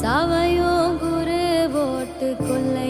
சவையோ குரு போட்டு கொள்ளை